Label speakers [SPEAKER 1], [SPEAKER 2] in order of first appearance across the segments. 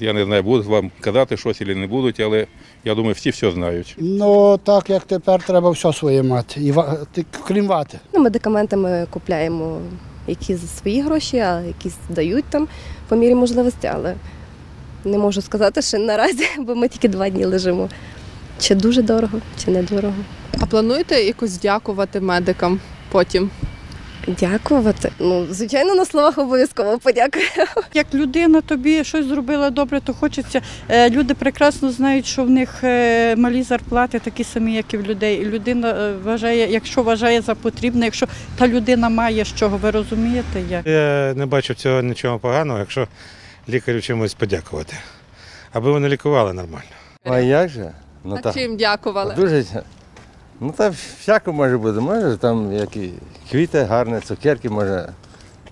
[SPEAKER 1] Я не знаю, будуть вам казати щось чи не будуть, але я думаю, всі все знають.
[SPEAKER 2] Ну так як тепер треба все своє мати. І крім вати.
[SPEAKER 3] Ну, медикаменти ми купляємо які за свої гроші, а якісь дають там по мірі можливості, але не можу сказати, що наразі, бо ми тільки два дні лежимо. Чи дуже дорого, чи не дорого.
[SPEAKER 4] А плануєте якось дякувати медикам потім?
[SPEAKER 3] Дякувати. Ну, звичайно, на словах обов'язково подякую.
[SPEAKER 5] Як людина тобі щось зробила добре, то хочеться. Е, Люди прекрасно знають, що в них е, малі зарплати такі самі, як і в людей. І людина е, вважає, якщо вважає за потрібне, якщо та людина має з чого, ви розумієте як?
[SPEAKER 6] Я не бачу цього нічого поганого, якщо лікарю чимось подякувати. Аби вони лікували нормально.
[SPEAKER 7] А як же? Ну,
[SPEAKER 4] А
[SPEAKER 7] так,
[SPEAKER 4] чим дякували?
[SPEAKER 7] дуже. Ну та всяко може бути. Може там які квіти гарні, цукерки, може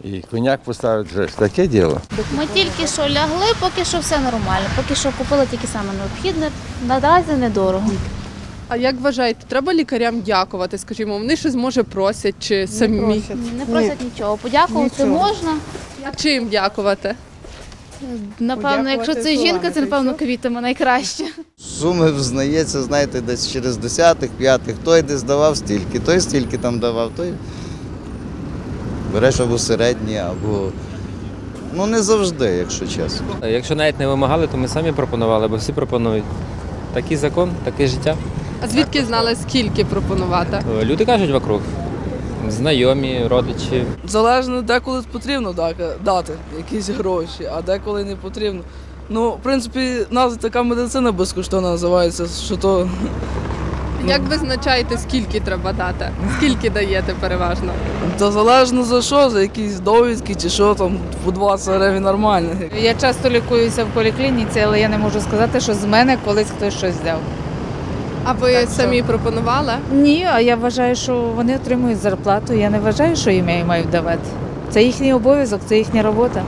[SPEAKER 7] і коняк поставити, вже ж таке діло.
[SPEAKER 8] Ми тільки що лягли, поки що все нормально. Поки що купили тільки саме необхідне. Наразі недорого.
[SPEAKER 4] А як вважаєте, треба лікарям дякувати? Скажімо, вони щось може просять чи самі?
[SPEAKER 8] Не просять нічого. Подякувати можна.
[SPEAKER 4] А чим дякувати?
[SPEAKER 8] Напевно, якщо це жінка, це напевно квітами найкраще.
[SPEAKER 9] Суми взнається, знаєте, десь через десятих, п'ятих. Той десь давав стільки, той стільки там давав, той береш або середні, або. Ну не завжди, якщо чесно.
[SPEAKER 10] Якщо навіть не вимагали, то ми самі пропонували, бо всі пропонують. Такий закон, таке життя.
[SPEAKER 4] А звідки знали, скільки пропонувати?
[SPEAKER 10] Е, Люди кажуть вокруг. Знайомі, родичі.
[SPEAKER 11] Залежно деколи потрібно дати якісь гроші, а деколи не потрібно. Ну, в принципі, нас така медицина безкоштовна називається, що то
[SPEAKER 4] Як визначаєте, скільки треба дати? Скільки даєте переважно?
[SPEAKER 11] та залежно за що, за якісь довідки чи що там, по 20 гривень нормально.
[SPEAKER 5] Я часто лікуюся в поліклініці, але я не можу сказати, що з мене колись хтось щось взяв.
[SPEAKER 4] А ви
[SPEAKER 5] Так,
[SPEAKER 4] самі пропонували?
[SPEAKER 5] Ні, а я вважаю, що вони отримують зарплату. Я не вважаю, що їм її мають давати. Це їхній обов'язок, це їхня робота.